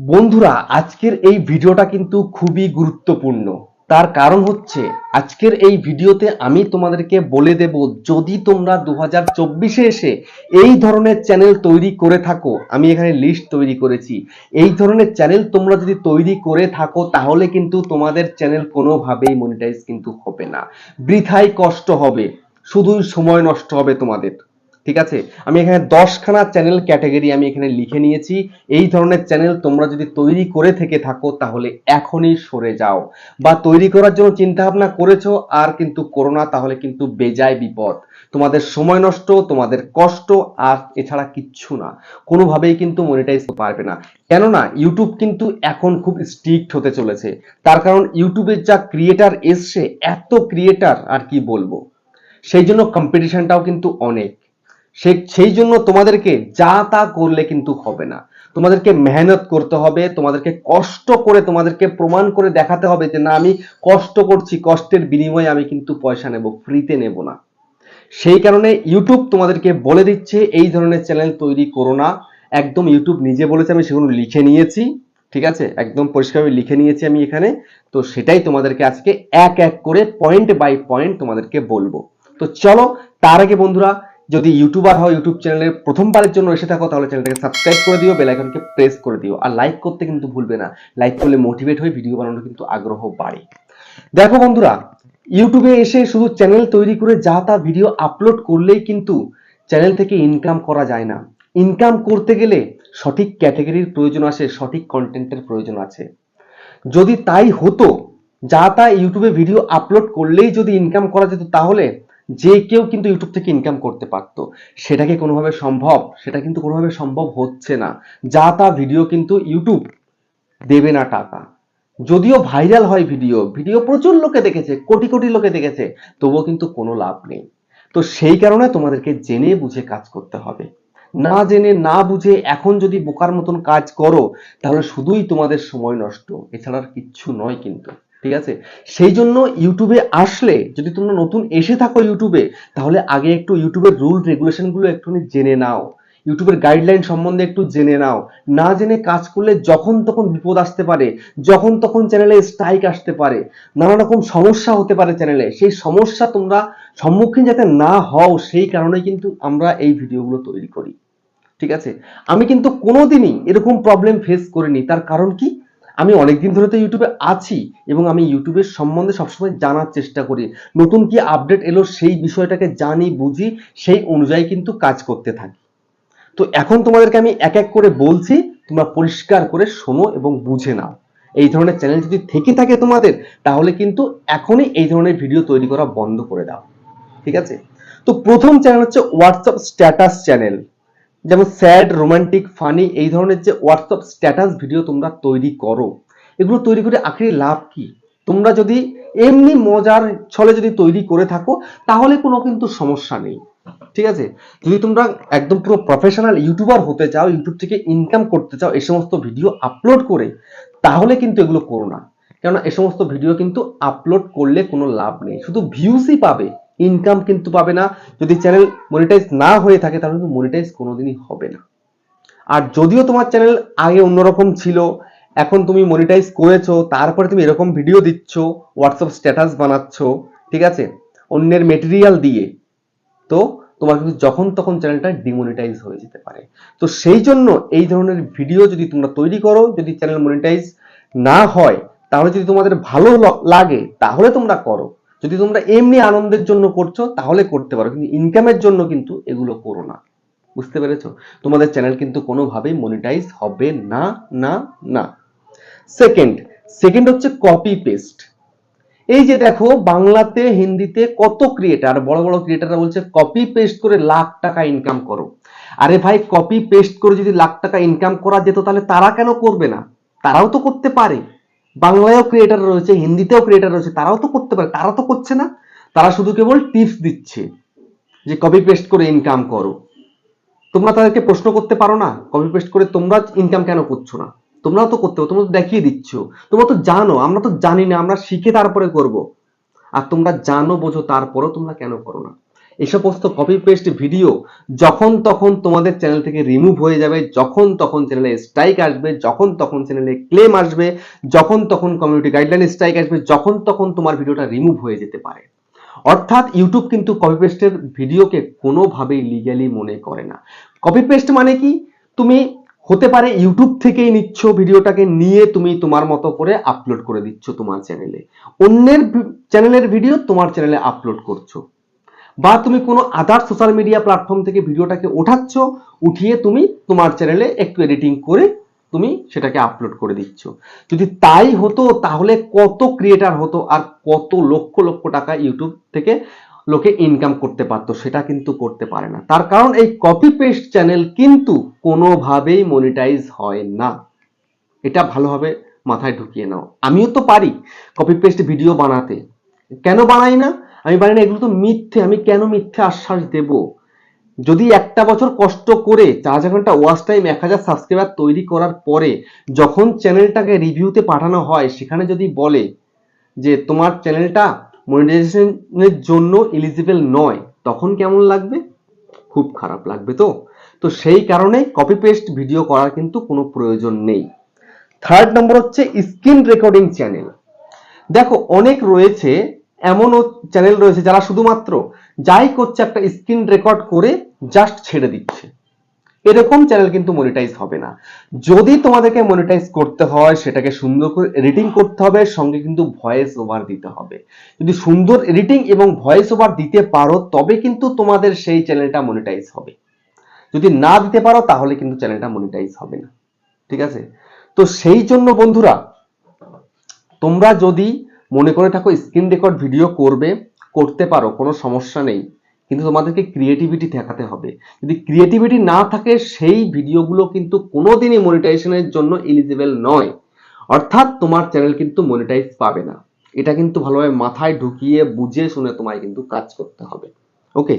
বন্ধুরা, আজকের এই ভিডিওটা কিন্তু খুবই গুরুত্বপূর্ণ। তার কারণ হচ্ছে, আজকের এই ভিডিওতে আমি তোমাদেরকে বলে দেব, যদি তোমরা দু হাজার চব্বিশে এসে এই ধরনের চ্যানেল তৈরি করে থাকো, আমি এখানে লিস্ট তৈরি করেছি। এই ধরনের চ্যানেল তোমরা যদি তৈরি করে থাকো, তাহলে কিন্তু তোমাদের চ্যানেল কোনোভাবেই মনিটাইজ কিন্তু হবে না। বৃথায় কষ্ট হবে, শুধুই সময় নষ্ট হবে তোমাদের। ঠিক আছে? আমি এখানে দশখানা চ্যানেল ক্যাটাগরি আমি এখানে লিখে নিয়েছি। এই ধরনের চ্যানেল তোমরা যদি তৈরি করে থেকে থাকো, তাহলে এখনই সরে যাও। বা তৈরি করার জন্য চিন্তা ভাবনা করেছ, আর কিন্তু করোনা তাহলে কিন্তু বেজায় বিপদ। তোমাদের সময় নষ্ট, তোমাদের কষ্ট, আর এছাড়া কিচ্ছু না। কোনোভাবেই কিন্তু মনিটাইজ পারবে না। কেননা ইউটিউব কিন্তু এখন খুব স্ট্রিক্ট হতে চলেছে। তার কারণ ইউটিউবের যা ক্রিয়েটার এসছে, এত ক্রিয়েটার আর কি বলব? সেই জন্য কম্পিটিশনটাও কিন্তু অনেক। সে, সেই জন্য তোমাদেরকে যা তা করলে কিন্তু হবে না। তোমাদেরকে মেহনত করতে হবে, তোমাদেরকে কষ্ট করে তোমাদেরকে প্রমাণ করে দেখাতে হবে যে, না, আমি কষ্ট করছি, কষ্টের বিনিময়ে আমি কিন্তু পয়সা নেব, ফ্রিতে নেব না। সেই কারণে ইউটিউব তোমাদেরকে বলে দিচ্ছে, এই ধরনের চ্যানেল তৈরি করো না। একদম ইউটিউব নিজে বলেছে, আমি সেগুলো লিখে নিয়েছি। ঠিক আছে? একদম পরিষ্কারভাবে লিখে নিয়েছি আমি এখানে। তো সেটাই তোমাদেরকে আজকে এক এক করে পয়েন্ট বাই পয়েন্ট তোমাদেরকে বলব। তো চলো, তার আগে বন্ধুরা যদি ইউটিউবার হও ইউটিউব চ্যানেলে প্রথমবারের জন্য এসে থাকো, তাহলে চ্যানেলটাকে সাবস্ক্রাইব করে দিও বেল আইকনকে প্রেস করে দিও। আর লাইক করতে কিন্তু ভুলবে না। লাইক করলে মোটিভেট হয়ে ভিডিও বানানোর কিন্তু আগ্রহ বাড়ে। দেখো বন্ধুরা ইউটিউবে এসে শুধু চ্যানেল তৈরি করে যা তা ভিডিও আপলোড করলেই কিন্তু চ্যানেল থেকে ইনকাম করা যায় না। ইনকাম করতে গেলে সঠিক ক্যাটাগরির প্রয়োজন আছে সঠিক কন্টেন্টের প্রয়োজন আছে। যদি তাই হতো, যা তা ইউটিউবে ভিডিও আপলোড করলেই যদি ইনকাম করা যেত, তাহলে যে কেউ কিন্তু ইউটিউব থেকে ইনকাম করতে পারত। সেটা কি কোনোভাবে সম্ভব? সেটা কিন্তু কোনোভাবে সম্ভব হচ্ছে না। যা তা ভিডিও কিন্তু ইউটিউব দেবে না টাকা। যদিও ভাইরাল হয় ভিডিও ভিডিও প্রচুর লোকে দেখেছে, কোটি কোটি লোকে দেখেছে, তবুও কিন্তু কোনো লাভ নেই। তো সেই কারণে তোমাদেরকে জেনে বুঝে কাজ করতে হবে। না জেনে, না বুঝে এখন যদি বোকার মতন কাজ করো, তাহলে শুধুই তোমাদের সময় নষ্ট। এছাড়া আর কিচ্ছু নয় কিন্তু। ঠিক আছে? সেই জন্য ইউটিউবে আসলে যদি তোমরা নতুন এসে থাকো ইউটিউবে, তাহলে আগে একটু ইউটিউবের রুল রেগুলেশনগুলো একটুখানি জেনে নাও। ইউটিউবের গাইডলাইন সম্বন্ধে একটু জেনে নাও। না জেনে কাজ করলে যখন তখন বিপদ আসতে পারে, যখন তখন চ্যানেলে স্ট্রাইক আসতে পারে। নানা রকম সমস্যা হতে পারে চ্যানেলে সেই সমস্যা তোমরা সম্মুখীন যাতে না হও, সেই কারণে কিন্তু আমরা এই ভিডিওগুলো তৈরি করি। ঠিক আছে? আমি কিন্তু কোনোদিনই এরকম প্রবলেম ফেস করিনি। তার কারণ কি? আমি অনেকদিন ধরে তো ইউটিউবে আছি এবং আমি ইউটিউবের সম্বন্ধে সবসময় জানার চেষ্টা করি। নতুন কি আপডেট এলো সেই বিষয়টাকে জানি, বুঝি, সেই অনুযায়ী কিন্তু কাজ করতে থাকি। তো এখন তোমাদেরকে আমি এক এক করে বলছি, তোমরা পরিষ্কার করে শোনো এবং বুঝে নাও। এই ধরনের চ্যানেল যদি থেকে থাকে তোমাদের, তাহলে কিন্তু এখনই এই ধরনের ভিডিও তৈরি করা বন্ধ করে দাও। ঠিক আছে? তো প্রথম চ্যানেল হচ্ছে হোয়াটসঅ্যাপ স্ট্যাটাস চ্যানেল যেমন স্যাড রোমান্টিক ফানি এই ধরনের যে হোয়াটসঅ্যাপ স্ট্যাটাস ভিডিও তোমরা তৈরি করো এগুলো তৈরি করে আখেরি লাভ কি? তোমরা যদি এমনি মজার ছলে যদি তৈরি করে থাকো, তাহলে কোনো কিন্তু সমস্যা নেই। ঠিক আছে? যদি তোমরা একদম পুরো প্রফেশনাল ইউটিউবার হতে চাও ইউটিউব থেকে ইনকাম করতে চাও এই সমস্ত ভিডিও আপলোড করে, তাহলে কিন্তু এগুলো করো না। কেননা এই সমস্ত ভিডিও কিন্তু আপলোড করলে কোনো লাভ নেই। শুধু ভিউসই পাবে ইনকাম কিন্তু পাবে না। যদি চ্যানেল মনিটাইজ না হয়ে থাকে, তাহলে কিন্তু মনিটাইজ কোনোদিনই হবে না। আর যদিও তোমার চ্যানেল আগে অন্যরকম ছিল এখন তুমি মনিটাইজ করেছ, তারপরে তুমি এরকম ভিডিও দিচ্ছ হোয়াটসঅ্যাপ স্ট্যাটাস বানাচ্ছ, ঠিক আছে? অন্যের মেটেরিয়াল দিয়ে। তো তোমার কিন্তু যখন তখন চ্যানেলটা ডিমনিটাইজ হয়ে যেতে পারে। তো সেই জন্য এই ধরনের ভিডিও যদি তোমরা তৈরি করো, যদি চ্যানেল মনিটাইজ না হয়, তাহলে যদি তোমাদের ভালো লাগে, তাহলে তোমরা করো। যদি তোমরা এমনি আনন্দের জন্য করছ, তাহলে করতে পারো, কিন্তু ইনকামের জন্য কিন্তু এগুলো করো না। বুঝতে পেরেছ? তোমাদের চ্যানেল কিন্তু কোনোভাবেই মনিটাইজ হবে না না না। সেকেন্ড সেকেন্ড হচ্ছে কপি পেস্ট এই যে দেখো, বাংলাতে, হিন্দিতে কত ক্রিয়েটার বড় বড় ক্রিয়েটাররা বলছে কপি পেস্ট করে লাখ টাকা ইনকাম করো। আরে ভাই কপি পেস্ট করে যদি লাখ টাকা ইনকাম করা যেত, তাহলে তারা কেন করবে না? তারাও তো করতে পারে। বাংলায়ও ক্রিয়েটার রয়েছে, হিন্দিতেও ক্রিয়েটার রয়েছে, তারাও তো করতে পারে, তারা তো করছে না। তারা শুধু কেবল টিপস দিচ্ছে যে কপি পেস্ট করে ইনকাম করো। তোমরা তাদেরকে প্রশ্ন করতে পারো না কপি পেস্ট করে তোমরা ইনকাম কেন করছ না? তোমরাও তো করতে তোমরা তো দেখিয়ে দিচ্ছ। তোমরা তো জানো, আমরা তো জানি না, আমরা শিখে তারপরে করব। আর তোমরা জানো, বোঝো, তারপরেও তোমরা কেন করো না? এই সমস্ত কপি পেস্ট ভিডিও যখন তখন তোমাদের চ্যানেল থেকে রিমুভ হয়ে যাবে, যখন তখন চ্যানেলে স্ট্রাইক আসবে, যখন তখন চ্যানেলে ক্লেম আসবে, যখন তখন কমিউনিটি গাইডলাইন স্ট্রাইক আসবে, যখন তখন তোমার ভিডিওটা রিমুভ হয়ে যেতে পারে। অর্থাৎ ইউটিউব কিন্তু কপি পেস্টের ভিডিওকে কোনোভাবেই লিগ্যালি মনে করে না। কপি পেস্ট মানে কি? তুমি হতে পারে ইউটিউব থেকেই নিচ্ছ ভিডিওটাকে নিয়ে তুমি তোমার মতো করে আপলোড করে দিচ্ছ তোমার চ্যানেলে অন্যের চ্যানেলের ভিডিও তোমার চ্যানেলে আপলোড করছ। বা তুমি কোনো আদার সোশ্যাল মিডিয়া প্ল্যাটফর্ম থেকে ভিডিওটাকে ওঠাচ্ছ, উঠিয়ে তুমি তোমার চ্যানেলে একটু এডিটিং করে তুমি সেটাকে আপলোড করে দিচ্ছ। যদি তাই হতো, তাহলে কত ক্রিয়েটার হতো আর কত লক্ষ লক্ষ টাকা ইউটিউব থেকে লোকে ইনকাম করতে পারতো, সেটা কিন্তু করতে পারে না। তার কারণ এই কপি পেস্ট চ্যানেল কিন্তু কোনোভাবেই মনিটাইজ হয় না। এটা ভালোভাবে মাথায় ঢুকিয়ে নাও। আমিও তো পারি কপি পেস্ট ভিডিও বানাতে। কেন বানাই না? আমি পারি না, এগুলো তো মিথ্যে। আমি কেন মিথ্যে আশ্বাস দেব? যদি একটা বছর কষ্ট করে চার হাজার ঘণ্টা ওয়াচ টাইম এক হাজার সাবস্ক্রাইবার তৈরি করার পরে যখন চ্যানেলটাকে রিভিউতে পাঠানো হয়, সেখানে যদি বলে যে তোমার চ্যানেলটা মনিটাইজেশনের জন্য এলিজিবল নয়, তখন কেমন লাগবে? খুব খারাপ লাগবে তো। তো সেই কারণে কপি পেস্ট ভিডিও করার কিন্তু কোনো প্রয়োজন নেই। থার্ড নম্বর হচ্ছে স্ক্রিন রেকর্ডিং চ্যানেল। দেখো, অনেক রয়েছে, এমনও চ্যানেল রয়েছে যারা শুধুমাত্র যাই করছে একটা স্ক্রিন রেকর্ড করে জাস্ট ছেড়ে দিচ্ছে। এরকম চ্যানেল কিন্তু মনিটাইজ হবে না। যদি তোমাদেরকে মনিটাইজ করতে হয়, সেটাকে সুন্দর করে এডিটিং করতে হবে, সঙ্গে কিন্তু ভয়েস ওভার দিতে হবে। যদি সুন্দর এডিটিং এবং ভয়েস ওভার দিতে পারো, তবে কিন্তু তোমাদের সেই চ্যানেলটা মনিটাইজ হবে। যদি না দিতে পারো, তাহলে কিন্তু চ্যানেলটা মনিটাইজ হবে না। ঠিক আছে? তো সেই জন্য বন্ধুরা, তোমরা যদি মনে করে থাকো স্ক্রিন রেকর্ড ভিডিও করবে, করতে পারো, কোনো সমস্যা নেই। কিন্তু তোমাদেরকে ক্রিয়েটিভিটি দেখাতে হবে। যদি ক্রিয়েটিভিটি না থাকে, সেই ভিডিওগুলো কিন্তু কোনোদিনই মনিটাইজেশনের জন্য এলিজিবল নয়। অর্থাৎ তোমার চ্যানেল কিন্তু মনিটাইজ পাবে না। এটা কিন্তু ভালোভাবে মাথায় ঢুকিয়ে বুঝে শুনে তোমায় কিন্তু কাজ করতে হবে। ওকে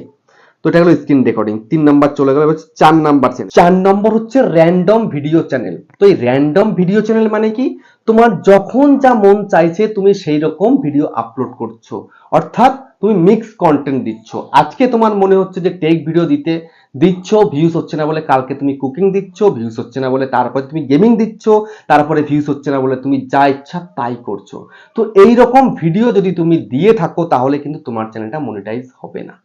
তো এটা হলো স্ক্রিন রেকর্ডিং তিন নাম্বার চলে গেল চার নাম্বার চ্যানেল চার নম্বর হচ্ছে র্যান্ডম ভিডিও চ্যানেল তো এই র্যান্ডম ভিডিও চ্যানেল মানে কি? তোমার যখন যা মন চাইছে, তুমি সেই রকম ভিডিও আপলোড করছ। অর্থাৎ তুমি মিক্স কন্টেন্ট দিচ্ছ। আজকে তোমার মনে হচ্ছে যে টেক ভিডিও দিতে দিচ্ছ ভিউজ হচ্ছে না বলে কালকে তুমি কুকিং দিচ্ছ ভিউজ হচ্ছে না বলে তারপরে তুমি গেমিং দিচ্ছ, তারপরে ভিউজ হচ্ছে না বলে তুমি যা ইচ্ছা তাই করছ। তো এই রকম ভিডিও যদি তুমি দিয়ে থাকো, তাহলে কিন্তু তোমার চ্যানেলটা মনিটাইজ হবে না।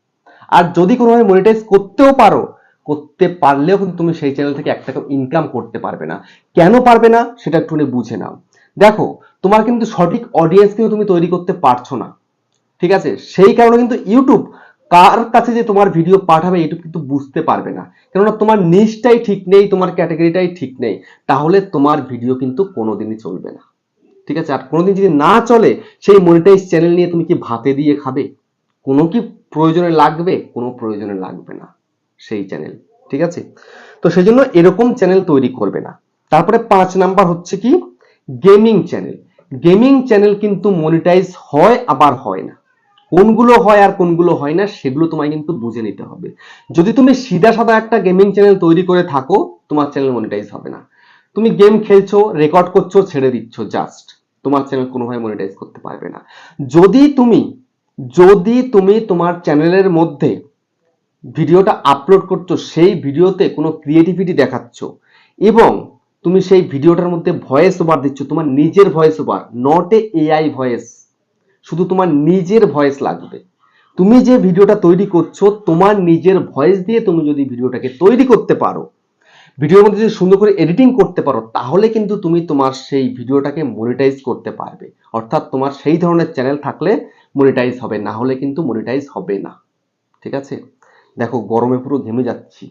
আর যদি কোনোভাবে মনিটাইজ করতেও পারো, করতে পারলেও কিন্তু তুমি সেই চ্যানেল থেকে এক টাকা ইনকাম করতে পারবে না। কেন পারবে না? সেটা একটু বুঝে নাও। দেখো, তোমার কিন্তু সঠিক অডিয়েন্স কিন্তু তুমি তৈরি করতে পারছ না। ঠিক আছে? সেই কারণে কিন্তু ইউটিউব কার কাছে যে তোমার ভিডিও পাঠাবে ইউটিউব কিন্তু বুঝতে পারবে না। কেননা তোমার নিচটাই ঠিক নেই, তোমার ক্যাটাগরিটাই ঠিক নেই। তাহলে তোমার ভিডিও কিন্তু কোনোদিনই চলবে না। ঠিক আছে? আর কোনোদিন যদি না চলে, সেই মনিটাইজ চ্যানেল নিয়ে তুমি কি ভাতে দিয়ে খাবে? কোনো কি প্রয়োজনে লাগবে, কোনো প্রয়োজনে লাগবে না সেই চ্যানেল ঠিক আছে? তো সেই জন্য এরকম চ্যানেল তৈরি করবে না। তারপরে পাঁচ নাম্বার হচ্ছে কি? গেমিং চ্যানেল গেমিং চ্যানেল কিন্তু মনিটাইজ হয়, আবার হয় না। কোনগুলো হয় আর কোনগুলো হয় না, সেগুলো তোমায় কিন্তু বুঝে নিতে হবে। যদি তুমি সিধা সাদা একটা গেমিং চ্যানেল তৈরি করে থাকো, তোমার চ্যানেল মনিটাইজ হবে না। তুমি গেম খেলছো রেকর্ড করছ, ছেড়ে দিচ্ছ জাস্ট তোমার চ্যানেল কোনোভাবে মনিটাইজ করতে পারবে না। যদি তুমি যদি তুমি তোমার চ্যানেলের মধ্যে ভিডিওটা আপলোড করছ, সেই ভিডিওতে কোনো ক্রিয়েটিভিটি দেখাচ্ছ এবং তুমি সেই ভিডিওটার মধ্যে ভয়েস ওভার দিচ্ছ, তোমার নিজের voice over not a AI voice শুধু তোমার নিজের ভয়েস লাগবে। তুমি যে ভিডিওটা তৈরি করছ, তোমার নিজের ভয়েস দিয়ে তুমি যদি ভিডিওটাকে তৈরি করতে পারো, ভিডিওর মধ্যে যদি সুন্দর করে এডিটিং করতে পারো, তাহলে কিন্তু তুমি তোমার সেই ভিডিওটাকে মনিটাইজ করতে পারবে। অর্থাৎ তোমার সেই ধরনের চ্যানেল থাকলে মনিটাইজ হবে, না হলে কিন্তু মনিটাইজ হবে না। ঠিক আছে? দেখো, গরমে পুরো ঘেমে যাচ্ছি।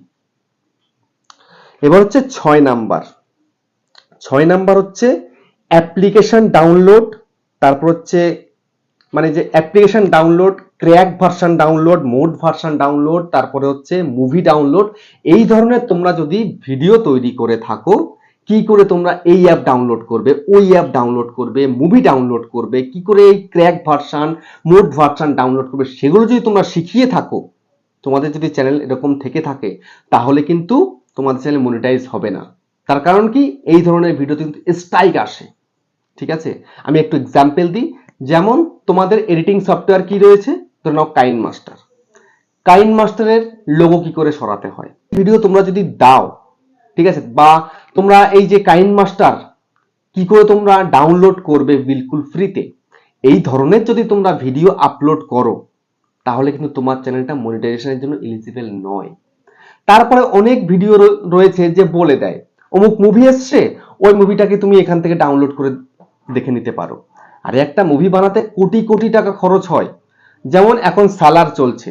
এবার হচ্ছে ছয় নাম্বার। ছয় নাম্বার হচ্ছে অ্যাপ্লিকেশন ডাউনলোড তারপর হচ্ছে মানে যে application download crack version download mod version download তারপরে হচ্ছে মুভি ডাউনলোড এই ধরনের তোমরা যদি ভিডিও তৈরি করে থাকো কি করে তোমরা এই অ্যাপ ডাউনলোড করবে, ওই অ্যাপ ডাউনলোড করবে মুভি ডাউনলোড করবে, কি করে এই crack version mod version download করবে, সেগুলো যদি তোমরা শিখিয়ে থাকো, তোমাদের যদি চ্যানেল এরকম থেকে থাকে, তাহলে কিন্তু তোমাদের চ্যানেল মনিটাইজ হবে না। তার কারণ কি? এই ধরনের ভিডিওতে কিন্তু স্ট্রাইক আসে। ঠিক আছে? আমি একটু এক্সাম্পল দিই। যেমন তোমাদের এডিটিং সফটওয়্যার কি রয়েছে? ধরে নাও কাইন মাস্টার কাইন মাস্টারের লোগো কি করে সরাতে হয়? ভিডিও তোমরা যদি দাও ঠিক আছে? বা তোমরা এই যে কাইন মাস্টার, কি করে তোমরা ডাউনলোড করবে বিলকুল ফ্রিতে এই ধরনের যদি তোমরা ভিডিও আপলোড করো, তাহলে কিন্তু তোমার চ্যানেলটা মনিটাইজেশনের জন্য এলিজিবল নয়। তারপরে অনেক ভিডিও রয়েছে যে বলে দেয়, অমুক মুভি এসছে, ওই মুভিটাকে তুমি এখান থেকে ডাউনলোড করে দেখে নিতে পারো। আর একটা মুভি বানাতে কোটি কোটি টাকা খরচ হয়। যেমন এখন সালার চলছে,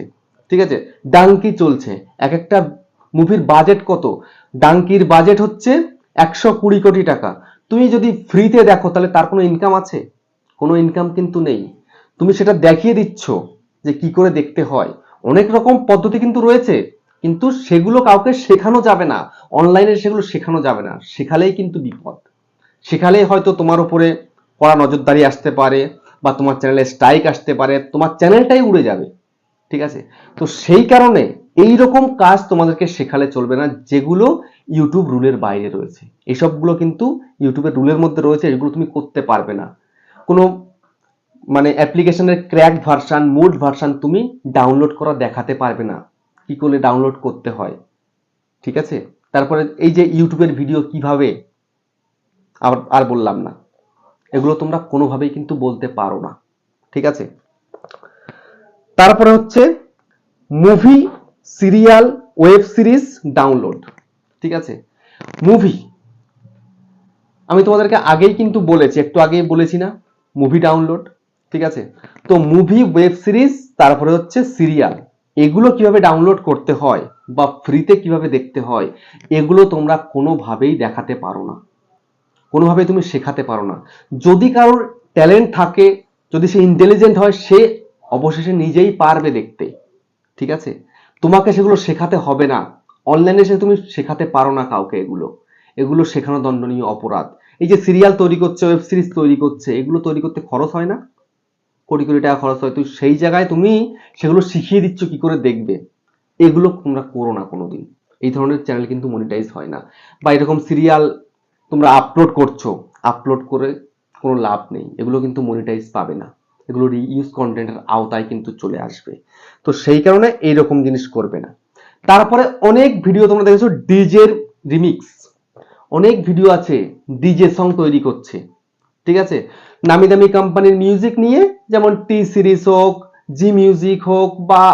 ঠিক আছে? ডাঙ্কি চলছে, এক একটা মুভির বাজেট কত? ডাঙ্কির বাজেট হচ্ছে একশো কুড়ি কোটি টাকা। তুমি যদি ফ্রিতে দেখো, তাহলে তার কোনো ইনকাম আছে? কোনো ইনকাম কিন্তু নেই। তুমি সেটা দেখিয়ে দিচ্ছ যে কি করে দেখতে হয়। অনেক রকম পদ্ধতি কিন্তু রয়েছে, কিন্তু সেগুলো কাউকে শেখানো যাবে না। অনলাইনে সেগুলো শেখানো যাবে না। শেখালেই কিন্তু বিপদ। শেখালেই হয়তো তোমার উপরে কড়া নজরদারি আসতে পারে বা তোমার চ্যানেলে স্ট্রাইক আসতে পারে। তোমার চ্যানেলটাই উড়ে যাবে। ঠিক আছে? তো সেই কারণে এই রকম কাজ তোমাদেরকে শেখালে চলবে না, যেগুলো ইউটিউব রুলের বাইরে রয়েছে। এসবগুলো কিন্তু ইউটিউবের রুলের মধ্যে রয়েছে, এগুলো তুমি করতে পারবে না। কোনো মানে অ্যাপ্লিকেশনের ক্র্যাক ভার্সন মুড ভার্সন তুমি ডাউনলোড করা দেখাতে পারবে না। কি করে ডাউনলোড করতে হয়? ঠিক আছে? তারপরে এই যে ইউটিউবের ভিডিও কীভাবে আর আর বললাম না। এগুলো তোমরা কোনোভাবেই কিন্তু বলতে পারো না। ঠিক আছে? তারপরে হচ্ছে movie, serial, web series download. ঠিক আছে? মুভি। আমি তোমাদেরকে আগেই কিন্তু বলেছি, একটু আগেই বলেছি না, মুভি ডাউনলোড। ঠিক আছে? তো মুভি, ওয়েব সিরিজ, তারপরে হচ্ছে সিরিয়াল। এগুলো কীভাবে ডাউনলোড করতে হয় বা ফ্রিতে কীভাবে দেখতে হয়, এগুলো তোমরা কোনোভাবেই দেখাতে পারো না। কোনোভাবে তুমি শেখাতে পারো না। যদি কারোর ট্যালেন্ট থাকে, যদি সে ইন্টেলিজেন্ট হয়, সে অবশেষে নিজেই পারবে দেখতে। ঠিক আছে? তোমাকে সেগুলো শেখাতে হবে না। অনলাইনে এসে তুমি শেখাতে পারো না কাউকে এগুলো। এগুলো শেখানো দণ্ডনীয় অপরাধ। এই যে সিরিয়াল তৈরি করছে ওয়েব সিরিজ তৈরি করছে, এগুলো তৈরি করতে খরচ হয় না? কোটি কোটি টাকা খরচ হয়। তো সেই জায়গায় তুমি সেগুলো শিখিয়ে দিচ্ছ, কি করে দেখবে? এগুলো তোমরা করো না কোনোদিন। এই ধরনের চ্যানেল কিন্তু মনিটাইজ হয় না। বা এরকম সিরিয়াল তোমরা আপলোড করছ আপলোড করে কোনো লাভ নেই। এগুলো কিন্তু মনিটাইজ পাবে না। এগুলো রিইউজ কন্টেন্টের আওতায় কিন্তু চলে আসবে। তো সেই কারণে এইরকম জিনিস করবে না। তারপরে অনেক ভিডিও তোমরা দেখেছ ডিজের রিমিক্স অনেক ভিডিও আছে ডিজে সং তৈরি করছে। ঠিক আছে? নামি দামি কোম্পানির মিউজিক নিয়ে যেমন টি সিরিজ হোক জি মিউজিক হোক বা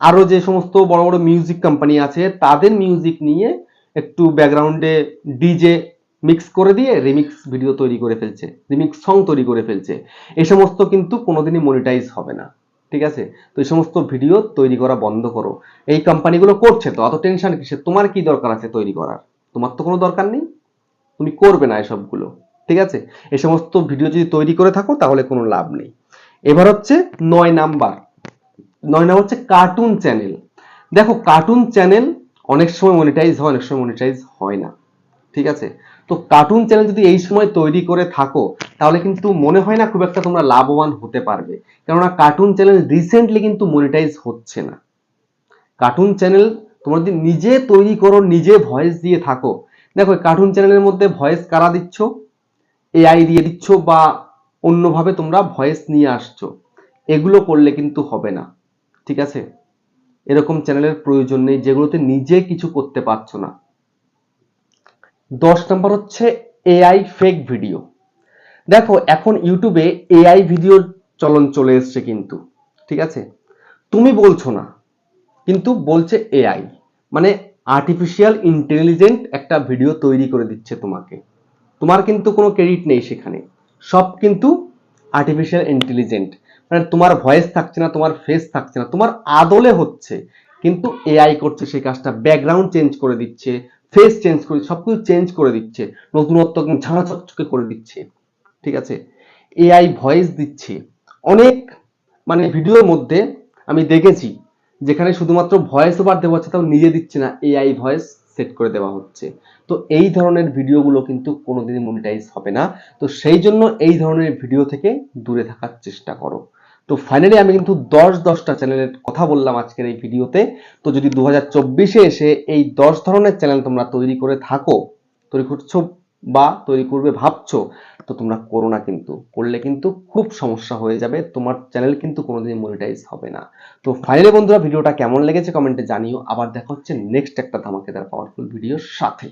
আরও যে সমস্ত বড় বড় মিউজিক কোম্পানি আছে, তাদের মিউজিক নিয়ে একটু ব্যাকগ্রাউন্ডে ডিজে মিক্স করে দিয়ে রিমিক্স ভিডিও তৈরি করে ফেলছে রিমিক্স সং তৈরি করে ফেলছে। এই সমস্ত কিন্তু কোনোদিনই মনিটাইজ হবে না, ঠিক আছে? তো এই সমস্ত ভিডিও তৈরি করা বন্ধ করো। এই কোম্পানিগুলো করছে তো অত টেনশন কিসে তোমার কি দরকার আছে তৈরি করার? তোমার তো কোনো দরকার নেই। তুমি করবে না এসবগুলো, ঠিক আছে? এই সমস্ত ভিডিও যদি তৈরি করে থাকো, তাহলে কোনো লাভ নেই। এবার হচ্ছে নয় নাম্বার। নয় নাম্বার হচ্ছে কার্টুন চ্যানেল দেখো কার্টুন চ্যানেল অনেক সময় মনিটাইজ হয়, অনেক সময় মনিটাইজ হয় না, ঠিক আছে? তো কার্টুন চ্যানেল যদি এই সময় তৈরি করে থাকো, তাহলে কিন্তু মনে হয় না খুব একটা তোমরা লাভবান হতে পারবে। কেননা কার্টুন চ্যানেল রিসেন্টলি কিন্তু মনিটাইজ হচ্ছে না। কার্টুন চ্যানেল তোমরা যদি নিজে তৈরি করো, নিজে ভয়েস দিয়ে থাকো, দেখো কার্টুন চ্যানেলের মধ্যে ভয়েস কারা দিচ্ছ? এআই দিয়ে দিচ্ছ বা অন্যভাবে তোমরা ভয়েস নিয়ে আসছো। এগুলো করলে কিন্তু হবে না। ঠিক আছে? এরকম চ্যানেলের প্রয়োজন নেই, যেগুলোতে নিজে কিছু করতে পারছ না। দশ নম্বর হচ্ছে এআই ফেক ভিডিও দেখো, এখন ইউটিউবে এআই ভিডিওর চলন চলে এসছে কিন্তু, ঠিক আছে? তুমি বলছো না, কিন্তু বলছে এআই মানে আর্টিফিশিয়াল ইন্টেলিজেন্ট একটা ভিডিও তৈরি করে দিচ্ছে তোমাকে। তোমার কিন্তু কোনো ক্রেডিট নেই সেখানে। সব কিন্তু আর্টিফিশিয়াল ইন্টেলিজেন্ট মানে তোমার ভয়েস থাকছে না, তোমার ফেস থাকছে না, তোমার আদলে হচ্ছে। কিন্তু এআই করছে সেই কাজটা ব্যাকগ্রাউন্ড চেঞ্জ করে দিচ্ছে ফেস চেঞ্জ করে, সবকিছু চেঞ্জ করে দিচ্ছে। নতুনত্ব ঝাড়া চকচকে করে দিচ্ছে। ঠিক আছে? এআই ভয়েস দিচ্ছে। অনেক মানে ভিডিওর মধ্যে আমি দেখেছি, যেখানে শুধুমাত্র ভয়েস ওভার দেওয়া হচ্ছে, তাও নিজে দিচ্ছে না। এআই ভয়েস সেট করে দেওয়া হচ্ছে। তো এই ধরনের ভিডিওগুলো কিন্তু কোনোদিনই মনিটাইজ হবে না। তো সেই জন্য এই ধরনের ভিডিও থেকে দূরে থাকার চেষ্টা করো। তো ফাইনালি আমি কিন্তু দশ দশটা চ্যানেলের কথা বললাম আজকের এই ভিডিওতে। তো যদি দু হাজার চব্বিশে এসে এই দশ ধরনের চ্যানেল তোমরা তৈরি করে থাকো, তৈরি করছ বা তৈরি করবে ভাবছ, তো তোমরা করো না কিন্তু। করলে কিন্তু খুব সমস্যা হয়ে যাবে, তোমার চ্যানেল কিন্তু কোনোদিন মনিটাইজ হবে না। তো ফাইনালি বন্ধুরা, ভিডিওটা কেমন লেগেছে কমেন্টে জানিও। আবার দেখা হচ্ছে নেক্সট একটা ধামাকেদার পাওয়ারফুল ভিডিওর সাথে।